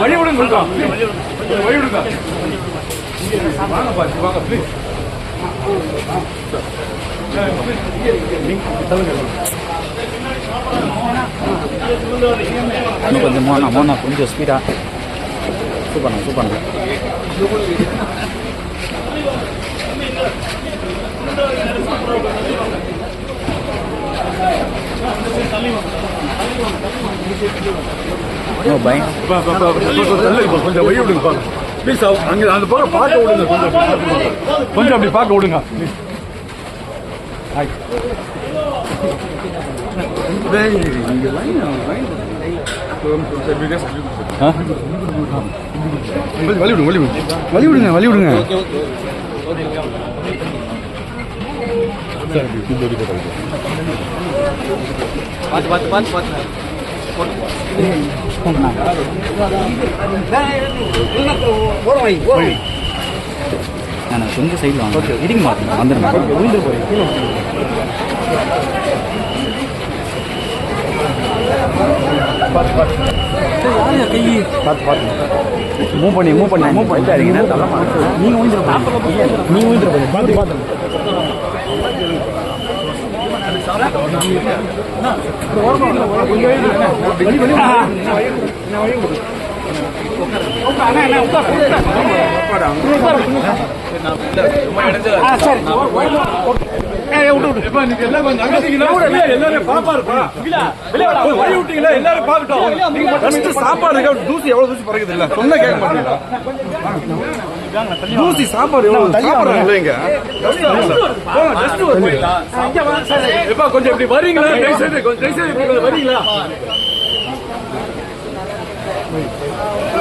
வழி விடுங்க வழி விடுங்க வாங்க பாத்து வாங்க ப்ளீஸ் இன்னும் கொஞ்சம் மோனா மோனா கொஞ்சம் ஸ்பீடா சூப்பர்ண்ணா சூப்பர்ண்ணா கொஞ்சம் வழி விடுங்க பாருங்க ப்ளீஸ் அங்க அந்த பக்கம் பார்க்க விடுங்க கொஞ்சம் விடுங்க. கொஞ்சம் அப்படி பார்க்க விடுங்க. ப்ளீஸ் ஹாய் லைன் ஆ வழி விடுங்க. வழி விடுங்க. பார்த்து பார்த்து பார்த்து பார்த்து நான் கொஞ்சம் சைடில் வாங்க இடிக்க மாட்டேன் வந்துடுங்க விழுந்து போய் கை பார்த்து பார்த்து மூவ் பண்ணி மூவ் பண்ணி மூவ் இருக்கீங்க நீங்கள் நீங்கள் பார்த்து பார்த்து நீங்க வழி விட்டீங்களா? சாப்பாடு தூசி எவ்வளவு தூசி பறக்குது இல்ல கேட்க மாட்டீங்களா தூசி சாப்பாடு இல்லைங்க கொஞ்சம் இப்படி வரீங்களா கொஞ்சம் செய்து வரீங்களா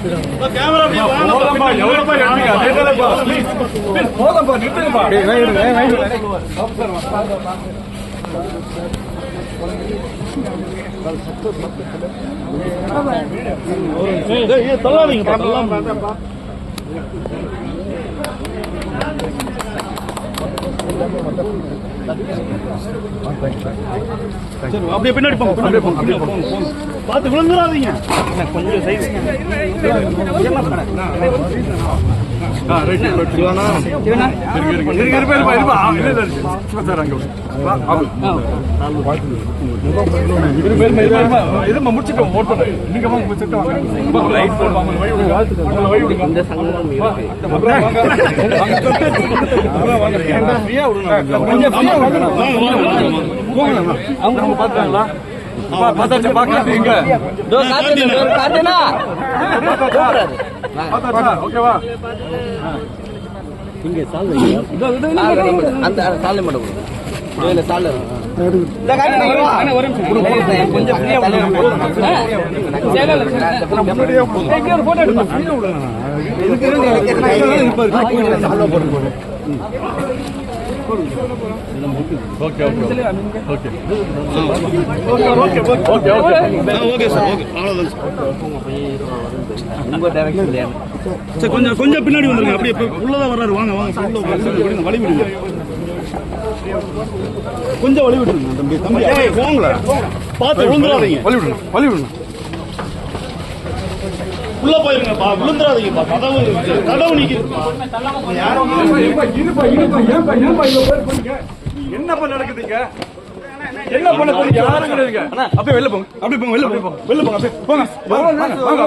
தள்ளாதீங்க நிறுத்துங்கப்பா ப்ளீஸ் ப்ளீஸ் போதம்பா நிறுத்துங்கப்பா அப்படியே பின்னாடி போங்க போங்க அப்படியே போங்க. பார்த்து விழுந்துடாதீங்க கொஞ்சம் சைஸ். ஆ ரைட் ரைட் சிவனா? சிவனா? இருங்க இருங்க. இருங்க இருப்பா இருப்பா ஆ, இல்ல இல்ல சிவா சார் அங்க வா ஆகு இருப்பா இருப்பா இருப்பா இருப்பா இருப்பா முடிச்சிட்டு ஓட் பண்ணு நீங்க வாங்க முடிச்சிட்டு வாங்க. பார்த்தாங்களா பார்த்தாச்சு பார்க்காதீங்க பார்த்தாச்சா? ஓகேவா அந்த சாலை மட்டும் இல்ல. சாலை okay okay okay okay. Okay. Okay okay. Sir okay. அவ்வளோதான் உங்க சார் கொஞ்சம் கொஞ்சம் பின்னாடி வந்துருங்க. அப்படியே இப்போ உள்ளதா வர்றாரு. வாங்க வாங்க உள்ள வழி விடுங்க. கொஞ்சம் வழி விட்டுருங்க தம்பி. தம்பி போங்களேன். பார்த்து விழுந்துடாதீங்க. வழி விடுங்க வழி விடுங்க. உள்ள போயிருங்கப்பா விழுந்துடாதீங்கப்பா கதவு கதவு நிக்குதுப்பா என்னப்பா நடக்குதுங்க? என்ன பண்ண போறீங்க? யாருங்க கிடையாதுங்க அப்படியே வெளில போங்க. அப்படியே போங்க வெளில போங்க வெளில போங்க. அப்படியே போங்க